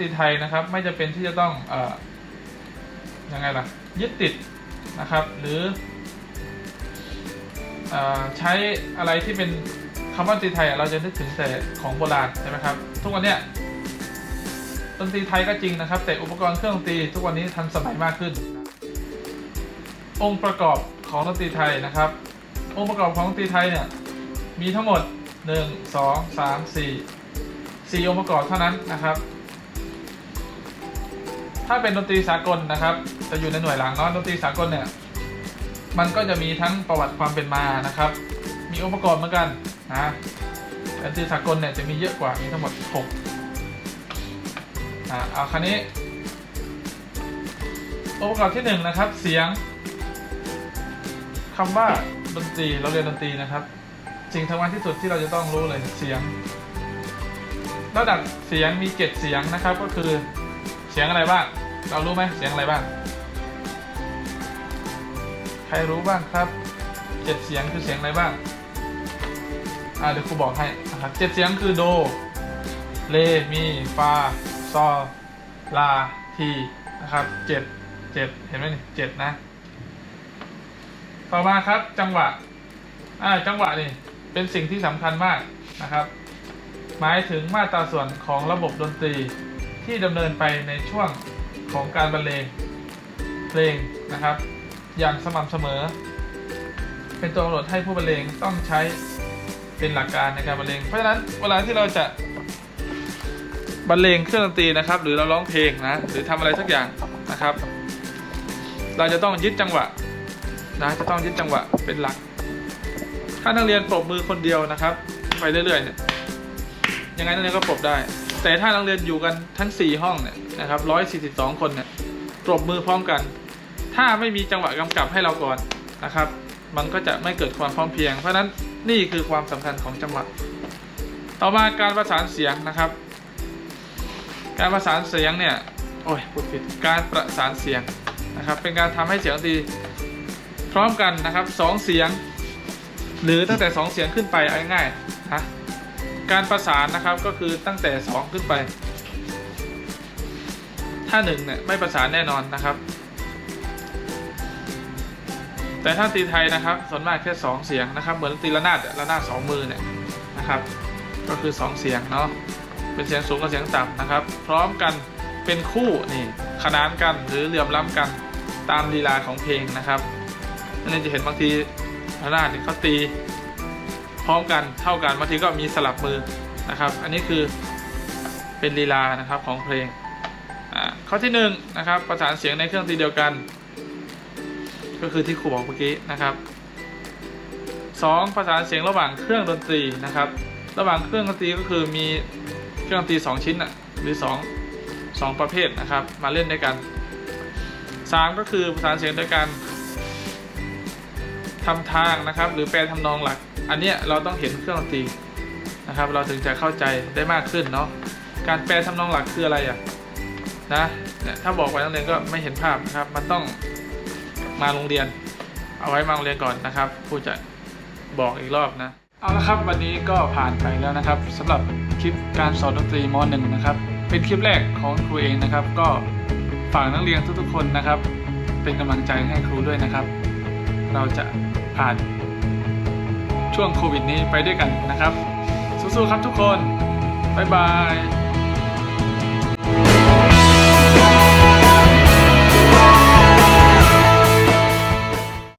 ตรีไทยนะครับ ไม่จะเป็นที่จะต้องออยังไงล่ะยึดติดนะครับ หรืออใช้อะไรที่เป็นคำว่าดนตรีไทยเราจะนึกถึงแต่ของโบราณใช่ไหมครับ ทุกวันเนี้ยดนตรีไทยก็จริงนะครับ แต่อุปกรณ์เครื่องดนตรีทุกวันนี้ทันสมัยมากขึ้น องค์ประกอบของดนตรีไทยนะครับ องค์ประกอบของดนตรีไทยเนี่ยมีทั้งหมด 1 2 3 4 4องค์ประกอบเท่านั้นนะครับ ถ้าเป็นดนตรีสากลนะครับ จะอยู่ในหน่วยหลังเนาะดนตรีสากลเนี่ยมันก็จะมีทั้งประวัติความเป็นมานะครับ มีองค์ประกอบเหมือนกันนะดนตรีสากลเนี่ยจะมีเยอะกว่ามีทั้งหมด6อ่าเอาคันนี้องค์ประกอบที่หนึ่งนะครับ เสียงคำว่าดนตรีเราเรียนดนตรีนะครับ สิ่งสำคัญที่สุดที่เราจะต้องรู้เลยเสียงระดับเสียงมีเจ็ดเสียงนะครับ ก็คือ สียงอะไรบ้าง เรารู้ไหมเสียงอะไรบ้าง ใครรู้บ้างครับเจ็ดเสียงคือเสียงอะไรบ้าง อ่าเดี๋ยวครูบอกให้นะครับเจ็ดเสียงคือโด เล มี ฟา ซอ ลา ที นะครับเจ็ดเจ็ดเห็นไหมนี่เจ็ดนะ ต่อมาครับจังหวะ อ่าจังหวะนี่เป็นสิ่งที่สำคัญมากนะครับ หมายถึงมาตราส่วนของระบบดนตรี ที่ดำเนินไปในช่วงของการบรรเลงเพลงนะครับ อย่างสม่ำเสมอ เป็นตัวกำหนดให้ผู้บรรเลงต้องใช้เป็นหลักการในการบรรเลงเพราะฉะนั้นเวลาที่เราจะบรรเลงเครื่องดนตรีนะครับ หรือเราร้องเพลงนะหรือทำอะไรสักอย่างนะครับ เราจะต้องยึดจังหวะนะจะต้องยึดจังหวะเป็นหลัก ถ้านักเรียนปรบมือคนเดียวนะครับ ไปเรื่อยๆเนี่ยยังไงนักเรียนก็ปรบได้ แต่ถ้านักเรียนอยู่กันทั้ง 4 ห้องเนี่ยนะครับ142 คนเนี่ยปรบมือพร้อมกัน ถ้าไม่มีจังหวะกำกับให้เราก่อนนะครับ มันก็จะไม่เกิดความพร้อมเพียง เพราะนั้นนี่คือความสำคัญของจังหวะ ต่อมาการประสานเสียงนะครับ การประสานเสียงเนี่ยโอ้ยพูดผิดการประสานเสียงนะครับ เป็นการทำให้เสียงตีพร้อมกันนะครับสองเสียง หรือตั้งแต่ 2 เสียงขึ้นไปเอาง่ายๆนะ การประสานนะครับก็คือตั้งแต่ 2 ขึ้นไป ถ้า1เนี่ยไม่ประสานแน่นอนนะครับ แต่ถ้าตีไทยนะครับส่วนมากแค่ 2 เสียงนะครับ เหมือนตีระนาดอะระนาดสองมือเนี่ยนะครับ ก็คือ 2 เสียงเนาะเป็นเสียงสูงกับเสียงต่ำนะครับ พร้อมกันเป็นคู่นี่ขนานกันหรือเหลื่อมล้ำกันตามลีลาของเพลงนะครับนั่นจะเห็นบางทีระนาดเนี่ยเขาตี ร้อมกันเท่ากันบางทีก็มีสลับมือนะครับ อันนี้คือเป็นลีลานะครับของเพลงข้อที่หนึ่งนะครับประสานเสียงในเครื่องดนตรีเดียวกัน ก็คือที่ครูบอกเมื่อกี้นะครับสองประสานเสียงระหว่างเครื่องดนตรีนะครับ ระหว่างเครื่องดนตรีก็คือมีเครื่องดนตรีสองชิ้นอะหรือสองสองประเภทนะครับ มาเล่นด้วยกันสามก็คือประสานเสียงด้วยกันทำทางนะครับ หรือแปลทำนองหลัก อันเนี้ยเราต้องเห็นเครื่องดนตรีนะครับ เราถึงจะเข้าใจได้มากขึ้นเนาะการแปลทำนองหลักคืออะไรอะนะเนี่ยถ้าบอกไปนักเรียนก็ไม่เห็นภาพนะครับ มันต้องมาโรงเรียน เอาไว้มาโรงเรียนก่อนนะครับครูจะบอกอีกรอบนะ เอาละครับวันนี้ก็ผ่านไปแล้วนะครับสำหรับคลิปการสอนดนตรีม .1 นะครับ เป็นคลิปแรกของครูเองนะครับ ก็ฝากนักเรียนทุกๆคนนะครับ เป็นกำลังใจให้ครูด้วยนะครับ เราจะผ่าน ช่วงโควิดนี้ไปด้วยกันนะครับ สู้ๆครับทุกคน บ๊ายบาย